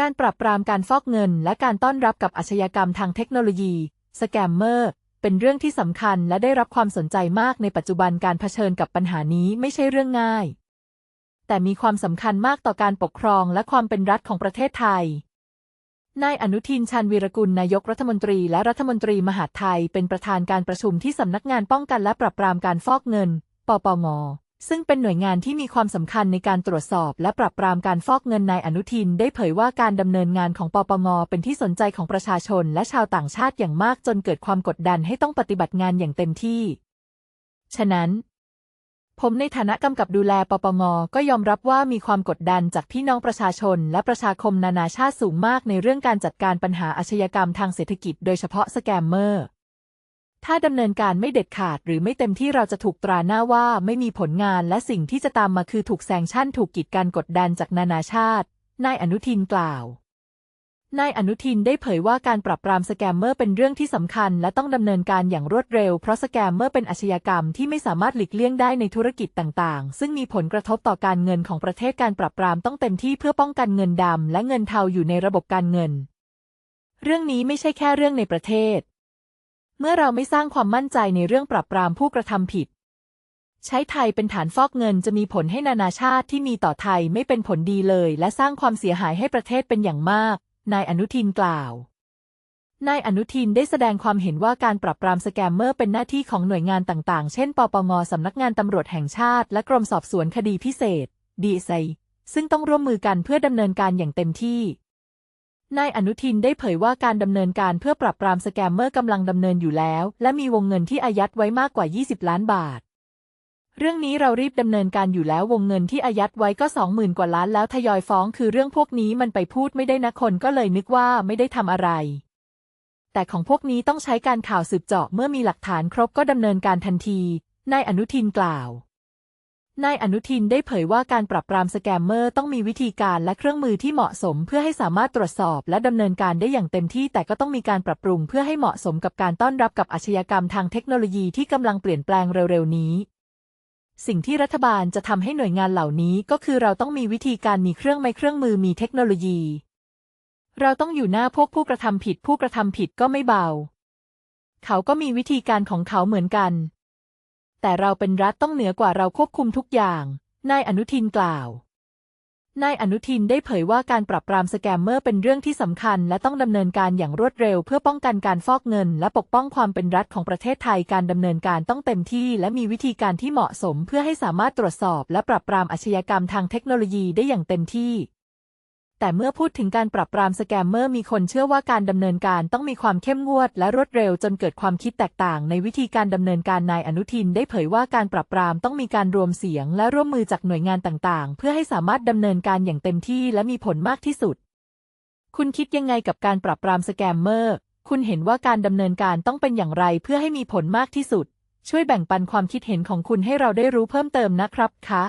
การปรับปรามการฟอกเงิน และการต้อนรับกับอาชญากรรมทางเทคโนโลยี สแกมเมอร์ เป็นเรื่องที่สำคัญและได้รับความสนใจมากในปัจจุบันการเผชิญกับปัญหานี้ไม่ใช่เรื่องง่าย แต่มีความสำคัญมากต่อการปกครองและความเป็นรัฐของประเทศไทย นายอนุทินชาญวีรกุลนายกรัฐมนตรี และรัฐมนตรีมหาดไทย เป็นประธานการประชุมที่สำนักงานป้องกันและปราบปรามการฟอกเงิน ปปง ซึ่งเป็นหน่วยงานที่มีความสำคัญในการตรวจสอบ และปราบปรามการฟอกเงินนายอนุทิน ได้เผยว่าการดำเนินงานของปปงเป็นที่สนใจของประชาชน และชาวต่างชาติอย่างมากจนเกิดความกดดันให้ต้องปฏิบัติงานอย่างเต็มที่ ฉะนั้น ผมในฐานะกำกับดูแลปปงก็ยอมรับว่ามีความกดดันจากพี่น้องประชาชน และประชาคมนานาชาติสูงมากในเรื่องการจัดการปัญหาอาชญากรรมทางเศรษฐกิจ โดยเฉพาะสแกมเมอร์ ถ้าดำเนินการไม่เด็ดขาดหรือไม่เต็มที่เราจะถูกตราหน้าว่าไม่มีผลงานและสิ่งที่จะตามมาคือถูกแซงชั่นถูกกีดกันกดดันจากนานาชาติ นายอนุทินกล่าวนายอนุทินได้เผยว่าการปรับปรามสแกมเมอร์เป็นเรื่องที่สำคัญ และต้องดำเนินการอย่างรวดเร็ว เพราะสแกมเมอร์เป็นอาชญากรรมที่ไม่สามารถหลีกเลี่ยงได้ในธุรกิจต่างๆ ซึ่งมีผลกระทบต่อการเงินของประเทศการปรับปรามต้องเต็มที่เพื่อป้องกันเงินดำและเงินเทาอยู่ในระบบการเงิน เรื่องนี้ไม่ใช่แค่เรื่องในประเทศ เมื่อเราไม่สร้างความมั่นใจในเรื่องปรับปรามผู้กระทำผิด ใช้ไทยเป็นฐานฟอกเงินจะมีผลให้นานาชาติที่มีต่อไทยไม่เป็นผลดีเลย และสร้างความเสียหายให้ประเทศเป็นอย่างมาก นายอนุทินกล่าวนายอนุทินได้แสดงความเห็นว่าการปรับปรามสแกมเมอร์เป็นหน้าที่ของหน่วยงานต่างๆ เช่น ปปง สำนักงานตำรวจแห่งชาติ และกรมสอบสวนคดีพิเศษ ดีไซซึ่งต้องร่วมมือกันเพื่อดำเนินการอย่างเต็มที่ นายอนุทินได้เผยว่าการดำเนินการเพื่อปรับปรามสแกมเมอร์กำลังดำเนินอยู่แล้ว และมีวงเงินที่อายัดไว้มากกว่า 20 ล้านบาท เรื่องนี้เรารีบดำเนินการอยู่แล้ววงเงินที่อายัดไว้ก็สองหมื่นกว่าล้านแล้วทยอยฟ้อง คือเรื่องพวกนี้มันไปพูดไม่ได้นะคนก็เลยนึกว่าไม่ได้ทำอะไร แต่ของพวกนี้ต้องใช้การข่าวสืบเจาะเมื่อมีหลักฐานครบก็ดำเนินการทันทีนายอนุทินกล่าว นายอนุทินได้เผยว่าการปรับปรามสแกมเมอร์ต้องมีวิธีการและเครื่องมือที่เหมาะสม เพื่อให้สามารถตรวจสอบและดำเนินการได้อย่างเต็มที่ แต่ก็ต้องมีการปรับปรุงเพื่อให้เหมาะสมกับการต้อนรับกับอาชญากรรมทางเทคโนโลยีที่กำลังเปลี่ยนแปลงเร็วๆนี้ สิ่งที่รัฐบาลจะทำให้หน่วยงานเหล่านี้ ก็คือเราต้องมีวิธีการมีเครื่องไม้เครื่องมือมีเทคโนโลยี เราต้องอยู่หน้าพวกผู้กระทำผิด ผู้กระทำผิดก็ไม่เบา เขาก็มีวิธีการของเขาเหมือนกัน แต่เราเป็นรัฐต้องเหนือกว่าเราควบคุมทุกอย่าง นายอนุทินกล่าว นายอนุทินได้เผยว่าการปรับปรามสแกมเมอร์เป็นเรื่องที่สำคัญ และต้องดำเนินการอย่างรวดเร็ว เพื่อป้องกันการฟอกเงิน และปกป้องความเป็นรัฐของประเทศไทยการดำเนินการต้องเต็มที่ และมีวิธีการที่เหมาะสม เพื่อให้สามารถตรวจสอบ และปรับปรามอาชญากรรมทางเทคโนโลยีได้อย่างเต็มที่ แต่เมื่อพูดถึงการปรับปรามสแกมเมอร์มีคนเชื่อว่าการดำเนินการต้องมีความเข้มงวดและรวดเร็วจนเกิดความคิดแตกต่าง ในวิธีการดำเนินการนายอนุทินได้เผยว่าการปรับปรามต้องมีการรวมเสียงและร่วมมือจากหน่วยงานต่างๆ เพื่อให้สามารถดำเนินการอย่างเต็มที่และมีผลมากที่สุด คุณคิดยังไงกับการปรับปรามสแกมเมอร์ คุณเห็นว่าการดำเนินการต้องเป็นอย่างไรเพื่อให้มีผลมากที่สุด ช่วยแบ่งปันความคิดเห็นของคุณให้เราได้รู้เพิ่มเติมนะครับคะ